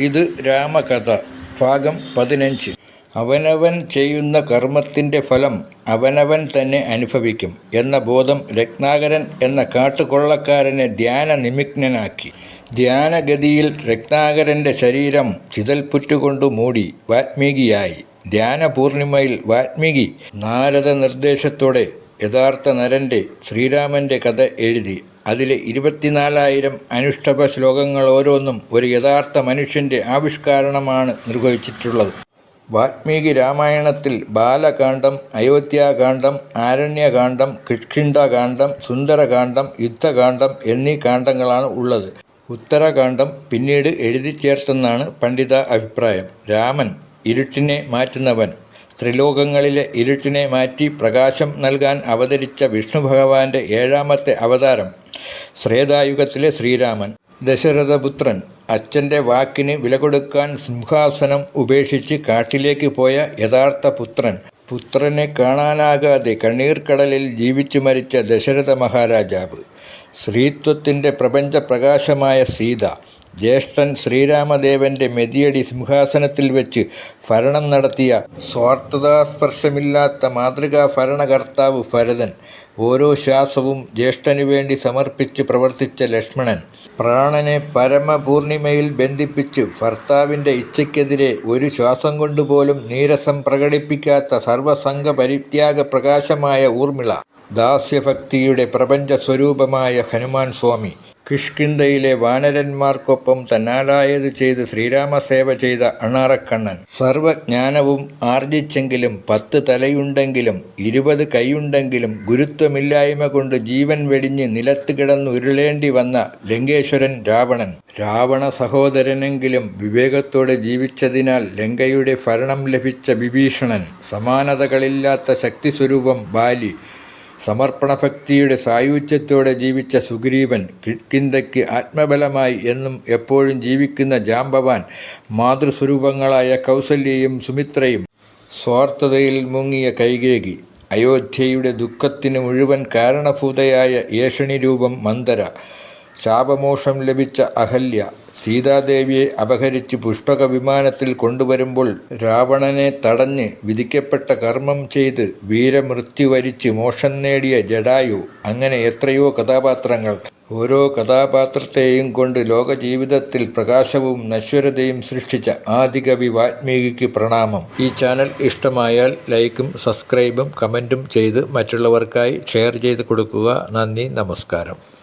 ഇത് രാമകഥ ഭാഗം പതിനഞ്ച്. അവനവൻ ചെയ്യുന്ന കർമ്മത്തിന്റെ ഫലം അവനവൻ തന്നെ അനുഭവിക്കും എന്ന ബോധം രത്നാകരൻ എന്ന കാട്ടുകൊള്ളക്കാരനെ ധ്യാന നിമിഗ്നനാക്കി ധ്യാനഗതിയിൽ രത്നാകരന്റെ ശരീരം ചിതൽപുറ്റുകൊണ്ടു മൂടി വാത്മീകിയായി. ധ്യാനപൂർണിമയിൽ വാത്മീകി നാരദ നിർദ്ദേശത്തോടെ യഥാർത്ഥ നരന്റെ ശ്രീരാമന്റെ കഥ എഴുതി. അതിലെ ഇരുപത്തിനാലായിരം അനുഷ്ഠപ ശ്ലോകങ്ങൾ ഓരോന്നും ഒരു യഥാർത്ഥ മനുഷ്യന്റെ ആവിഷ്കാരണമാണ് നിർവഹിച്ചിട്ടുള്ളത്. വാൽമീകി രാമായണത്തിൽ ബാലകാന്ഡം അയോധ്യാകാന്ഡം ആരണ്യകാന്ഡം കിഷ്കിണ്ഡകാന്ഡം സുന്ദരകാന്ഡം യുദ്ധകാന്ഡം എന്നീ കാണ്ഡങ്ങളാണ് ഉള്ളത്. ഉത്തരകാന്ഡം പിന്നീട് എഴുതി ചേർത്തെന്നാണ് പണ്ഡിത അഭിപ്രായം. രാമൻ ഇരുട്ടിനെ മാറ്റുന്നവൻ. ത്രിലോകങ്ങളിലെ ഇരുട്ടിനെ മാറ്റി പ്രകാശം നൽകാൻ അവതരിച്ച വിഷ്ണു ഭഗവാന്റെ ഏഴാമത്തെ അവതാരം ശ്രേതായുഗത്തിലെ ശ്രീരാമൻ ദശരഥപുത്രൻ അച്ഛന്റെ വാക്കിന് വില കൊടുക്കാൻ സിംഹാസനം ഉപേക്ഷിച്ച് കാട്ടിലേക്ക് പോയ യഥാർത്ഥ പുത്രൻ. പുത്രനെ കാണാനാകാതെ കണ്ണീർക്കടലിൽ ജീവിച്ചു മരിച്ച ദശരഥ മഹാരാജാവ്. സ്ത്രീത്വത്തിന്റെ പ്രപഞ്ചപ്രകാശമായ സീത ജ്യേഷ്ഠൻ ശ്രീരാമദേവന്റെ മെതിയടി സിംഹാസനത്തിൽ വെച്ച് ഭരണം നടത്തിയ സ്വാർത്ഥതാസ്പർശമില്ലാത്ത മാതൃകാ ഭരണകർത്താവ് ഭരതൻ ഓരോ ശ്വാസവും ജ്യേഷ്ഠനു വേണ്ടി സമർപ്പിച്ച് പ്രവർത്തിച്ച ലക്ഷ്മണൻ പ്രാണനെ പരമപൂർണിമയിൽ ബന്ധിപ്പിച്ച് ഭർത്താവിന്റെ ഇച്ഛയ്ക്കെതിരെ ഒരു ശ്വാസം കൊണ്ടുപോലും നീരസം പ്രകടിപ്പിക്കാത്ത സർവസംഘ പരിത്യാഗ പ്രകാശമായ ഊർമിള ദാസ്യഭക്തിയുടെ പ്രപഞ്ച സ്വരൂപമായ ഹനുമാൻ സ്വാമി കിഷ്കിന്ധയിലെ വാനരന്മാർക്കൊപ്പം തന്നാലായത് ചെയ്ത് ശ്രീരാമസേവ ചെയ്ത അണാറക്കണ്ണൻ. സർവജ്ഞാനവും ആർജിച്ചെങ്കിലും പത്ത് തലയുണ്ടെങ്കിലും ഇരുപത് കൈയുണ്ടെങ്കിലും ഗുരുത്വമില്ലായ്മ കൊണ്ട് ജീവൻ വെടിഞ്ഞ് നിലത്ത് കിടന്നുരുളേണ്ടി വന്ന ലങ്കേശ്വരൻ രാവണൻ. രാവണ സഹോദരനെങ്കിലും വിവേകത്തോടെ ജീവിച്ചതിനാൽ ലങ്കയുടെ ഭരണം ലഭിച്ച വിഭീഷണൻ. സമാനതകളില്ലാത്ത ശക്തി സ്വരൂപം ബാലി. സമർപ്പണഭക്തിയുടെ സായുജ്യത്തോടെ ജീവിച്ച സുഗ്രീവൻ കിഷ്കിന്ധയ്ക്ക് ആത്മബലമായി എന്നും എപ്പോഴും ജീവിക്കുന്ന ജാമ്പവാൻ മാതൃസ്വരൂപങ്ങളായ കൗസല്യയും സുമിത്രയും സ്വാർത്ഥതയിൽ മുങ്ങിയ കൈകേകി. അയോധ്യയുടെ ദുഃഖത്തിന് മുഴുവൻ കാരണഭൂതയായ ഏഷണി രൂപം മന്ദര. ശാപമോഷം ലഭിച്ച അഹല്യ. സീതാദേവിയെ അപഹരിച്ച് പുഷ്പക വിമാനത്തിൽ കൊണ്ടുവരുമ്പോൾ രാവണനെ തടഞ്ഞ് വിധിക്കപ്പെട്ട കർമ്മം ചെയ്ത് വീരമൃത്യു വരിച്ച് മോഷം നേടിയ ജഡായു. അങ്ങനെ എത്രയോ കഥാപാത്രങ്ങൾ. ഓരോ കഥാപാത്രത്തെയും കൊണ്ട് ലോകജീവിതത്തിൽ പ്രകാശവും നശ്വരതയും സൃഷ്ടിച്ച ആദികവി വാത്മീകിക്ക് പ്രണാമം. ഈ ചാനൽ ഇഷ്ടമായാൽ ലൈക്കും സബ്സ്ക്രൈബും കമന്റും ചെയ്ത് മറ്റുള്ളവർക്കായി ഷെയർ ചെയ്ത് കൊടുക്കുക. നന്ദി നമസ്കാരം.